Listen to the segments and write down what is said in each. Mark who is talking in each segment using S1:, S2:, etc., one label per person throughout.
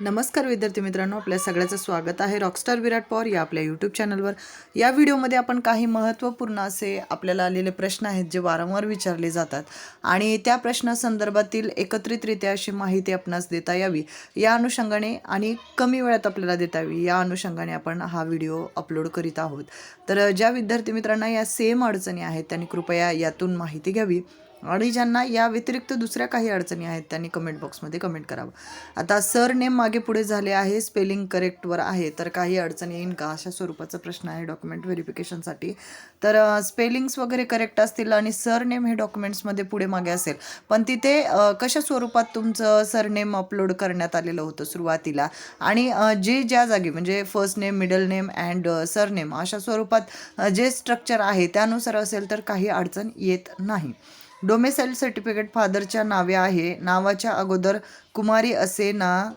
S1: नमस्कार विद्यार्थी मित्रांनो आपल्या सगळ्याचं स्वागत आहे रॉकस्टार विराट पवार या आपल्या यूट्यूब चॅनलवर या व्हिडिओमध्ये आपण काही महत्त्वपूर्ण असे आपल्याला आलेले प्रश्न आहेत जे वारंवार विचारले जातात आणि त्या प्रश्नासंदर्भातील एकत्रितरित्या अशी माहिती आपणास देता यावी. या अनुषंगाने आणि कमी वेळात आपल्याला देता यावी. या अनुषंगाने आपण हा व्हिडिओ अपलोड करीत आहोत. तर ज्या विद्यार्थी मित्रांना या सेम अडचणी आहेत त्यांनी कृपया यातून माहिती घ्यावी. आणि ज्यांना या व्यतिरिक्त दुसऱ्या काही अडचणी आहेत त्यांनी कमेंट बॉक्समध्ये कमेंट करावं. आता सर नेम मागे पुढे झाले आहे स्पेलिंग करेक्टवर आहे तर काही अडचणी येईन का? अशा स्वरूपाचा प्रश्न आहे डॉक्युमेंट व्हेरिफिकेशनसाठी तर स्पेलिंग्स वगैरे करेक्ट असतील आणि सर नेम हे डॉक्युमेंट्समध्ये पुढे मागे असेल पण तिथे कशा स्वरूपात तुमचं सरनेम अपलोड करण्यात आलेलं होतं सुरुवातीला? आणि जे ज्या जागी म्हणजे first name middle name and surname अशा स्वरूपात जे स्ट्रक्चर आहे त्यानुसार असेल तर काही अडचण येत नाही. डोमेसाईल सर्टिफिकेट फादरच्या नावे आहे. नावाच्या अगोदर कुमारी असे ना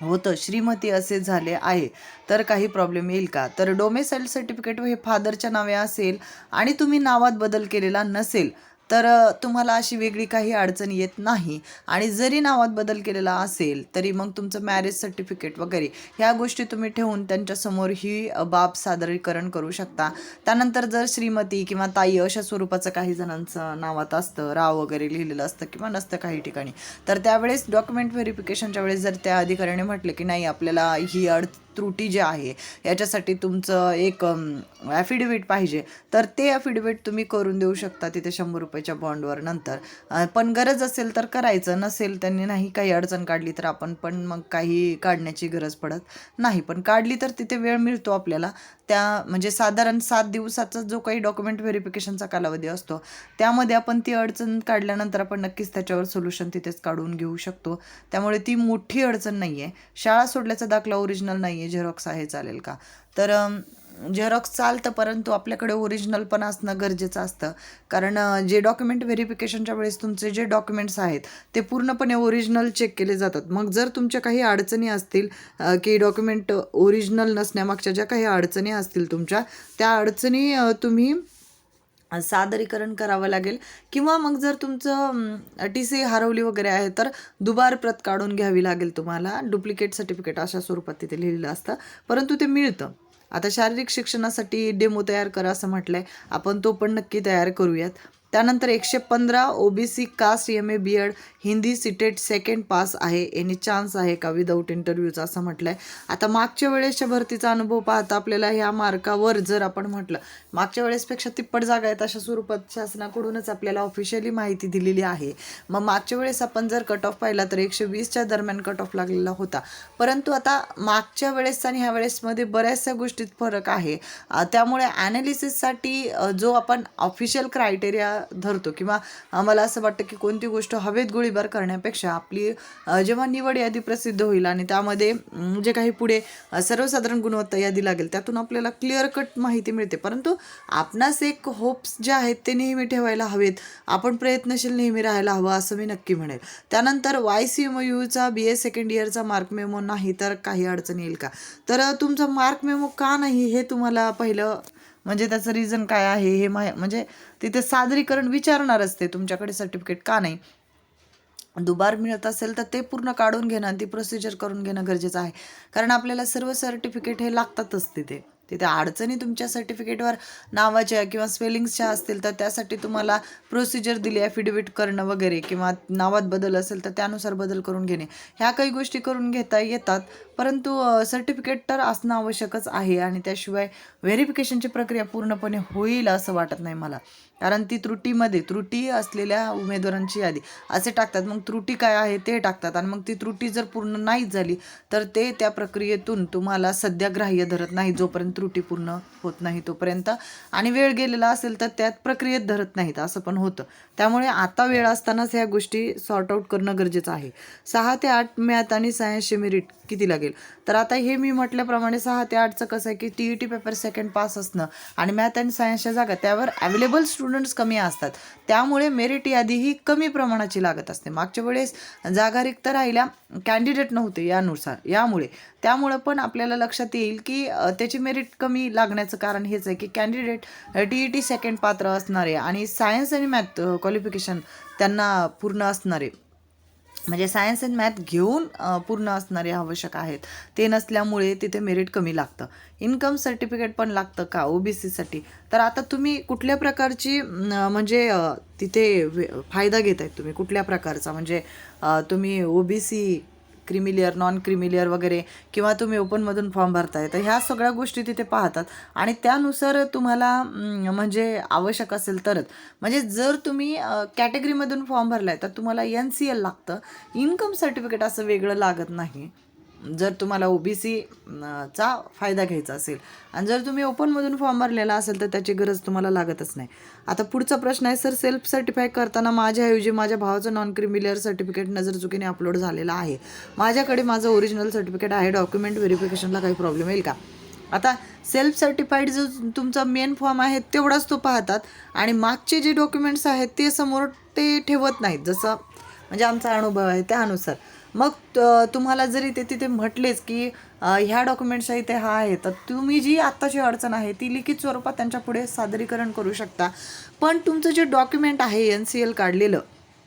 S1: होतं. श्रीमती असे झाले आहे. तर काही प्रॉब्लेम येईल का? तर डोमेसाईल सर्टिफिकेट हे फादरच्या नावे असेल आणि तुम्ही नावात बदल केलेला नसेल तर तुम्हाला अशी वेगळी काही अडचण येत नाही. आणि जरी नावात बदल केलेला असेल तरी मग तुमचं मॅरेज सर्टिफिकेट वगैरे ह्या गोष्टी तुम्ही ठेवून त्यांच्यासमोर ही बाब सादरीकरण करू शकता. त्यानंतर जर श्रीमती किंवा ताई अशा स्वरूपाचं काही जणांचं नावात असतं राव वगैरे लिहिलेलं असतं किंवा नसतं काही ठिकाणी तर त्यावेळेस डॉक्युमेंट व्हेरिफिकेशनच्या वेळेस जर त्या अधिकाऱ्याने म्हटलं की नाही आपल्याला ही अड त्रुटी जी आहे याच्यासाठी तुमचं एक ॲफिडेविट पाहिजे तर ते ॲफिडेविट तुम्ही करून देऊ शकता तिथे शंभर रुपये. रुपयाच्या बॉन्डवर नंतर. पण गरज असेल तर करायचं नसेल त्यांनी नाही काही अडचण काढली तर आपण पण मग काही काढण्याची गरज पडत नाही. पण काढली तर तिथे वेळ मिळतो आपल्याला. त्या म्हणजे साधारण सात दिवसाचा जो काही डॉक्युमेंट व्हेरिफिकेशनचा कालावधी असतो त्यामध्ये आपण ती अडचण काढल्यानंतर आपण नक्कीच त्याच्यावर सोल्युशन तिथेच काढून घेऊ शकतो. त्यामुळे ती मोठी अडचण नाही आहे शाळा सोडल्याचा दाखला ओरिजिनल नाही आहे झेरॉक्स आहे चालेल का? तर झेरॉक्स चालतं परंतु आपल्याकडे ओरिजिनल पण असणं गरजेचं असतं. कारण जे डॉक्युमेंट व्हेरिफिकेशनच्या वेळेस तुमचे जे डॉक्युमेंट्स आहेत ते पूर्णपणे ओरिजिनल चेक केले जातात. मग जर तुमच्या काही अडचणी असतील की डॉक्युमेंट ओरिजिनल नसण्यामागच्या ज्या काही अडचणी असतील तुमच्या त्या अडचणी तुम्ही सादरीकरण करावं लागेल. किंवा मग जर तुमचं टी सी हरवली वगैरे आहे तर दुबार प्रत काढून घ्यावी लागेल तुम्हाला. डुप्लिकेट सर्टिफिकेट अशा स्वरूपात तिथे लिहिलेलं असतं. परंतु ते मिळतं. आता शारीरिक शिक्षणासाठी डेमो तयार करा असं म्हटलंय. आपण तो पण नक्की तयार करूयात. त्यानंतर एकशे पंधरा O B C caste M A B Ed Hindi CTET second pass आहे. एनी चान्स आहे का विदाऊट इंटरव्ह्यूचा असं म्हटलं आहे आता मागच्या वेळेसच्या भरतीचा अनुभव पाहता आपल्याला ह्या मार्कावर जर आपण म्हटलं मागच्या वेळेसपेक्षा तिप्पट जागा आहेत अशा स्वरूपात शासनाकडूनच आपल्याला ऑफिशियली माहिती दिलेली आहे. मग मागच्या वेळेस आपण जर कट ऑफ पाहिला तर एकशे वीसच्या दरम्यान कट ऑफ लागलेला होता. परंतु आता मागच्या वेळेस आणि ह्या वेळेसमध्ये बऱ्याचशा गोष्टीत फरक आहे. त्यामुळे ॲनालिसिससाठी जो आपण ऑफिशियल क्रायटेरिया धरतो किंवा आम्हाला असं वाटतं की कोणती गोष्ट हवेत गोळीबार करण्यापेक्षा आपली जेव्हा निवड यादी प्रसिद्ध होईल आणि त्यामध्ये जे काही पुढे सर्वसाधारण गुणवत्ता यादी लागेल त्यातून आपल्याला क्लिअर कट माहिती मिळते. परंतु आपणास एक होप्स जे आहेत ते नेहमी ठेवायला हवेत. आपण प्रयत्नशील नेहमी राहायला हवं असं मी नक्की म्हणेल. त्यानंतर वाय सी एम यूचा बी ए सेकंड इयरचा मार्क मेमो नाही तर काही अडचण येईल का? तर तुमचा मार्क मेमो का नाही हे तुम्हाला पहिलं म्हणजे त्याचं रिझन काय आहे हे मा म्हणजे तिथे सादरीकरण विचारणारच ते तुमच्याकडे सर्टिफिकेट का नाही? दुबार मिळत असेल तर ते पूर्ण काढून घेणं आणि ती प्रोसिजर करून घेणं गरजेचं आहे. कारण आपल्याला सर्व सर्टिफिकेट हे लागतातच तिथे. तिथे अडचणी तुमच्या सर्टिफिकेटवर नावाच्या किंवा स्पेलिंग्सच्या असतील तर त्यासाठी तुम्हाला प्रोसिजर दिली ॲफिडेविट करणं वगैरे किंवा नावात बदल असेल तर त्यानुसार बदल करून घेणे. ह्या काही गोष्टी करून घेता येतात परंतु सर्टिफिकेट तर असणं आवश्यकच आहे आणि त्याशिवाय व्हेरिफिकेशनची प्रक्रिया पूर्णपणे होईल असं वाटत नाही मला. कारण ती त्रुटीमध्ये त्रुटी असलेल्या उमेदवारांची यादी. असे टाकतात. मग त्रुटी काय आहे ते टाकतात. आणि मग ती त्रुटी जर पूर्ण नाहीच झाली तर ते त्या प्रक्रियेतून तुम्हाला सध्या ग्राह्य धरत नाही जोपर्यंत त्रुटी पूर्ण होत नाही तोपर्यंत. आणि वेळ गेलेला असेल तर त्यात प्रक्रियेत धरत नाहीत असं पण होतं. त्यामुळे आता वेळ असतानाच ह्या गोष्टी सॉर्ट आऊट करणं गरजेचं आहे. सहा ते आठ मॅथ आणि सायन्सचे मेरिट किती लागेल? तर आता हे मी म्हटल्याप्रमाणे सहा ते आठचं कसं आहे की T E T paper second pass असणं आणि मॅथ आणि सायन्सच्या जागा त्यावर अवेलेबल स्टुडंट्स कमी असतात. त्यामुळे मेरिट यादी ही कमी प्रमाणाची लागत असते. मागच्या वेळेस जागा रिक्त राहिल्या कॅन्डिडेट नव्हते यानुसार. यामुळे. त्यामुळं पण आपल्याला लक्षात येईल की त्याची मेरिट कमी लागण्याचं कारण हेच आहे की candidate T E T second पात्र असणारे आणि सायन्स आणि मॅथ क्वालिफिकेशन त्यांना पूर्ण असणारे. म्हणजे सायन्स अँड मॅथ घेऊन पूर्ण असणारे आवश्यक आहेत. ते नसल्यामुळे तिथे मेरिट कमी लागतं. इन्कम सर्टिफिकेट पण लागतं का? ओ बी सीसाठी तर आता तुम्ही कुठल्या प्रकारची म्हणजे तिथे वे- फायदा घेत आहेत तुम्ही? कुठल्या प्रकारचा? म्हणजे तुम्ही ओ क्रिमिलिअर नॉन क्रिमिलियर वगैरे किंवा तुम्ही ओपनमधून फॉर्म भरताय तर ह्या सगळ्या गोष्टी तिथे पाहतात. आणि त्यानुसार तुम्हाला म्हणजे आवश्यक असेल तरच. म्हणजे जर तुम्ही कॅटेगरीमधून फॉर्म भरलाय तर तुम्हाला एन सी एल लागतं. इन्कम सर्टिफिकेट असं वेगळं लागत नाही. जर तुम्हाला ओ बी सी चा फायदा घ्यायचा असेल. आणि जर तुम्ही ओपनमधून फॉर्म भरलेला असेल तर त्याची गरज तुम्हाला लागतच नाही. आता पुढचा प्रश्न आहे सर सेल्फ सर्टिफाय करताना माझ्याऐवजी माझ्या भावाचं नॉन क्रिमिलियर सर्टिफिकेट नजर चुकीने अपलोड झालेलं आहे. माझ्याकडे माझं ओरिजिनल सर्टिफिकेट आहे डॉक्युमेंट व्हेरिफिकेशनला काही प्रॉब्लेम येईल का? आता सेल्फ सर्टिफाईड जो तुमचा मेन फॉर्म आहे तेवढाच तो पाहतात. आणि मागचे जे डॉक्युमेंट्स आहेत ते समोर ते ठेवत नाहीत. जसं म्हणजे आमचा अनुभव आहे त्यानुसार. मग तुम्हाला जरी ते तिथे म्हटलेच की ह्या डॉक्युमेंट्सच्या इथे हा आहे तर तुम्ही जी आत्ताची अडचण आहे ती लिखित स्वरूपात त्यांच्या पुढे सादरीकरण करू शकता. पण तुमचं जे डॉक्युमेंट आहे एन सी एल काढलेलं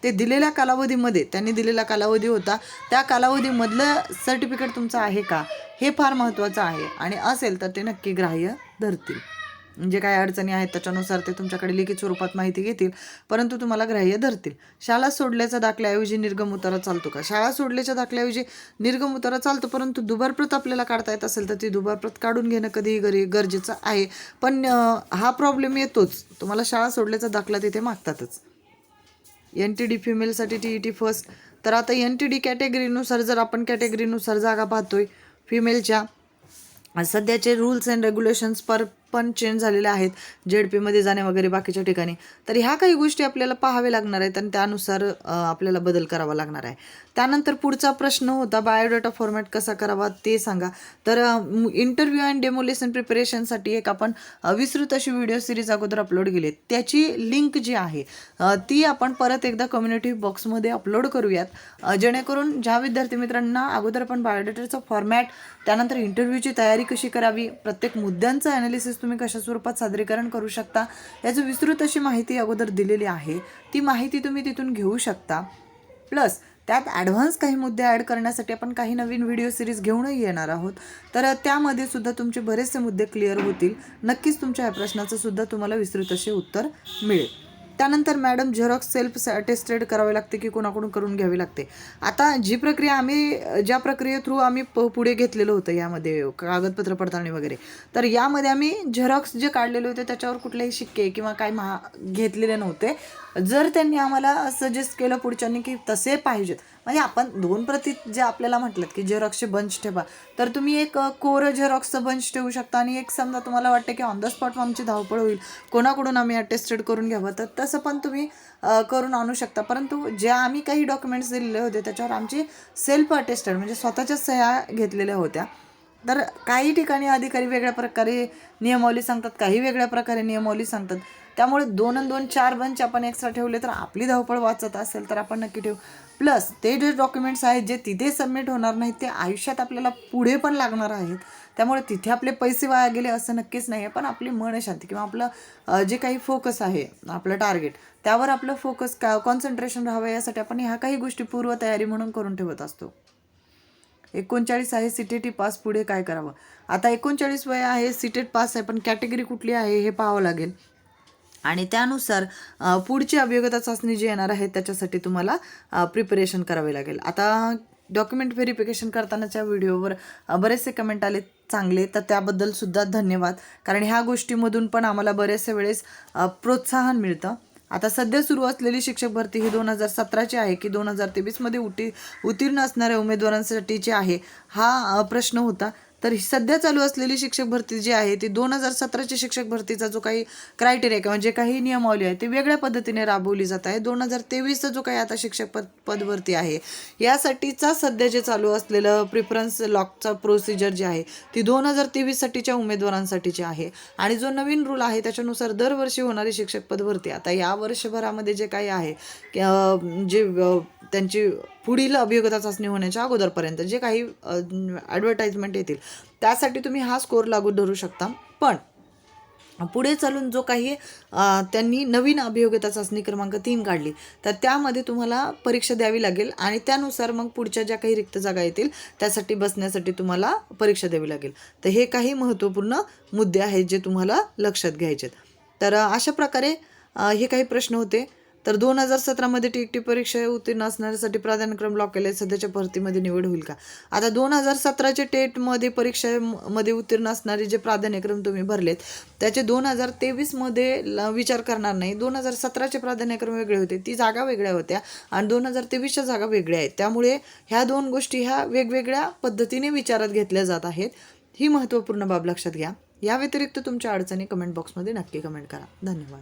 S1: ते दिलेल्या कालावधीमध्ये त्यांनी दिलेला कालावधी होता त्या कालावधीमधलं सर्टिफिकेट तुमचं आहे का? हे फार महत्त्वाचं आहे. आणि असेल तर ते नक्की ग्राह्य धरतील. म्हणजे काय अडचणी आहेत त्याच्यानुसार ते तुमच्याकडे लिखित स्वरूपात माहिती घेतील परंतु तुम्हाला ग्राह्य धरतील. शाळा सोडल्याच्या दाखल्याऐवजी निर्गम उतारा चालतो का? शाळा सोडल्याच्या दाखल्याऐवजी निर्गम उतारा चालतो परंतु दुबारप्रत आपल्याला काढता येत असेल तर ती दुबारप्रत काढून घेणं कधीही गरी गरजेचं आहे. पण हा प्रॉब्लेम येतोच. तुम्हाला शाळा सोडल्याचा दाखला तिथे मागतातच. एन टी डी फिमेलसाठी टी ई टी फर्स्ट तर आता एन टी डी कॅटेगरीनुसार जर आपण कॅटेगरीनुसार जागा पाहतोय फिमेलच्या सध्याचे रूल्स अँड रेग्युलेशन्स पर पण चेंज झालेल्या आहेत जेड पीमध्ये जाणे वगैरे बाकीच्या ठिकाणी. तर ह्या काही गोष्टी आपल्याला पाहाव्या लागणार आहेत आणि त्यानुसार आपल्याला बदल करावा लागणार आहे. त्यानंतर पुढचा प्रश्न होता बायोडेटा फॉर्मॅट कसा करावा ते सांगा. तर इंटरव्ह्यू अँड डेमोलेशन प्रिपरेशनसाठी एक आपण विस्तृत अशी व्हिडिओ सिरीज अगोदर अपलोड केली त्याची लिंक जी आहे ती आपण परत एकदा कम्युनिटी बॉक्समध्ये अपलोड करूयात. जेणेकरून ज्या विद्यार्थी मित्रांना अगोदर आपण बायोडेटाचं फॉर्मॅट त्यानंतर इंटरव्ह्यूची तयारी कशी करावी प्रत्येक मुद्द्यांचं ॲनालिसिस तुम्ही कशा स्वरूपात सादरीकरण करू शकता? याची विस्तृत अशी माहिती अगोदर दिलेली आहे. ती माहिती तुम्ही तिथून घेऊ शकता. प्लस त्यात ॲडव्हान्स काही मुद्दे ॲड करण्यासाठी आपण काही नवीन व्हिडिओ सिरीज घेऊनही येणार आहोत. तर त्यामध्ये सुद्धा तुमचे बरेचसे मुद्दे क्लिअर होतील. नक्कीच तुमच्या या प्रश्नाचं सुद्धा तुम्हाला विस्तृत असे उत्तर मिळेल. त्यानंतर मॅडम झेरॉक्स सेल्फ अटेस्टेड करावे लागते की कोणाकडून करून घ्यावी लागते. आता जी प्रक्रिया आम्ही ज्या प्रक्रिये थ्रू आम्ही प पुढे घेतलेलं होतं यामध्ये कागदपत्र पडताळणी वगैरे. तर यामध्ये आम्ही झेरॉक्स जे काढलेले होते त्याच्यावर कुठलेही शिक्के किंवा काही महा घेतलेले नव्हते. जर त्यांनी आम्हाला सजेस्ट केलं पुढच्यांनी की तसे पाहिजेत. म्हणजे आपण दोन प्रती जे आपल्याला म्हटलं की झेरॉक्सचे बंच ठेवा. तर तुम्ही एक कोर कोरं झेरॉक्सचं बंच ठेवू शकता आणि एक समजा तुम्हाला वाटतं की ऑन द स्पॉट आमची धावपळ होईल. कोणाकडून आम्ही अटेस्टेड करून घ्यावं? तर तसं पण तुम्ही करून आणू शकता. परंतु जे आम्ही काही डॉक्युमेंट्स दिलेले होते त्याच्यावर आमची सेल्फ अटेस्टेड म्हणजे स्वतःच्याच सह्या घेतलेल्या होत्या. तर काही ठिकाणी अधिकारी वेगळ्या प्रकारे नियमावली सांगतात काही वेगळ्या प्रकारे नियमावली सांगतात. त्यामुळे दोन आणि दोन चार बंच आपण एक्स्ट्रा ठेवले तर आपली धावपळ वाचत असेल तर आपण नक्की ठेवू. प्लस ते जे डॉक्युमेंट्स आहेत जे तिथे सबमिट होणार नाहीत ते आयुष्यात आपल्याला पुढे पण लागणार आहेत. त्यामुळे तिथे आपले पैसे वाया गेले असं नक्कीच नाही आहे पण आपली मन शांती किंवा आपलं जे काही फोकस आहे आपलं टार्गेट त्यावर आपलं फोकस का कॉन्सन्ट्रेशन राहावं यासाठी आपण ह्या काही गोष्टी पूर्वतयारी म्हणून करून ठेवत असतो. एकोणचाळीस आहे सीटेटी पास पुढे काय करावं? आता एकोणचाळीस वय आहे सीटेट पास आहे पण कॅटेगरी कुठली आहे हे पाहावं लागेल. आणि त्यानुसार पुढची अभियोगता चाचणी जी येणार आहे त्याच्यासाठी तुम्हाला प्रिपरेशन करावे लागेल. आता डॉक्युमेंट व्हेरिफिकेशन करतानाच्या व्हिडिओवर बरेचसे कमेंट आले चांगले तर त्याबद्दल सुद्धा धन्यवाद. कारण ह्या गोष्टीमधून पण आम्हाला बरेचसे वेळेस प्रोत्साहन मिळतं. आता सध्या सुरू असलेली शिक्षक भरती ही दोन हजार सतराची आहे की दोन हजार तेवीसमध्ये उटी उत्तीर्ण असणाऱ्या उमेदवारांसाठीची आहे हा प्रश्न होता. तर ही सध्या चालू असलेली शिक्षक भरती जी आहे ती दोन हजार सतराची शिक्षक भरतीचा जो काही क्रायटेरिया किंवा जे काही नियमावली आहे ती वेगळ्या पद्धतीने राबवली जात आहे. दोन हजार तेवीसचा जो काही आता शिक्षक पद पदभरती आहे यासाठीचा सध्या जे चालू असलेलं प्रिफरन्स लॉकचा प्रोसिजर जे आहे ती दोन हजार तेवीससाठीच्या उमेदवारांसाठीची आहे. आणि जो नवीन रूल आहे त्याच्यानुसार दरवर्षी होणारी शिक्षक पदभरती आता या वर्षभरामध्ये जे काही आहे जे त्यांची पुढील अभियोग्यता चाचणी होण्याच्या अगोदरपर्यंत जे काही ॲडव्हर्टाईजमेंट येतील त्यासाठी तुम्ही हा स्कोर लागू धरू शकता. पण पुढे चालून जो काही त्यांनी नवीन अभियोग्यता चाचणी क्रमांक तीन काढली तर त्यामध्ये तुम्हाला परीक्षा द्यावी लागेल आणि त्यानुसार मग पुढच्या ज्या काही रिक्त जागा येतील त्यासाठी बसण्यासाठी तुम्हाला परीक्षा द्यावी लागेल. तर हे काही महत्त्वपूर्ण मुद्दे आहेत जे तुम्हाला लक्षात घ्यायचे आहेत. तर अशा प्रकारे हे काही प्रश्न होते. तर दोन हजार सतरामध्ये टी टी परीक्षा उत्तीर्ण असणाऱ्यासाठी प्राधान्यक्रम लॉक केले सध्याच्या भरतीमध्ये निवड होईल का? आता दोन हजार सतराचे टेटमध्ये परीक्षेमध्ये उत्तीर्ण असणारे जे प्राधान्यक्रम तुम्ही भरलेत त्याचे दोन हजार तेवीसमध्ये ल- विचार करणार नाही. दोन हजार सतराचे प्राधान्यक्रम वेगळे होते ती जागा वेगळ्या होत्या आणि दोन हजार तेवीसच्या जागा वेगळ्या आहेत. त्यामुळे ह्या दोन गोष्टी ह्या वेगवेगळ्या पद्धतीने विचारात घेतल्या जात आहेत. ही महत्त्वपूर्ण बाब लक्षात घ्या. या व्यतिरिक्त तुमच्या अडचणी कमेंट बॉक्समध्ये नक्की कमेंट करा. धन्यवाद.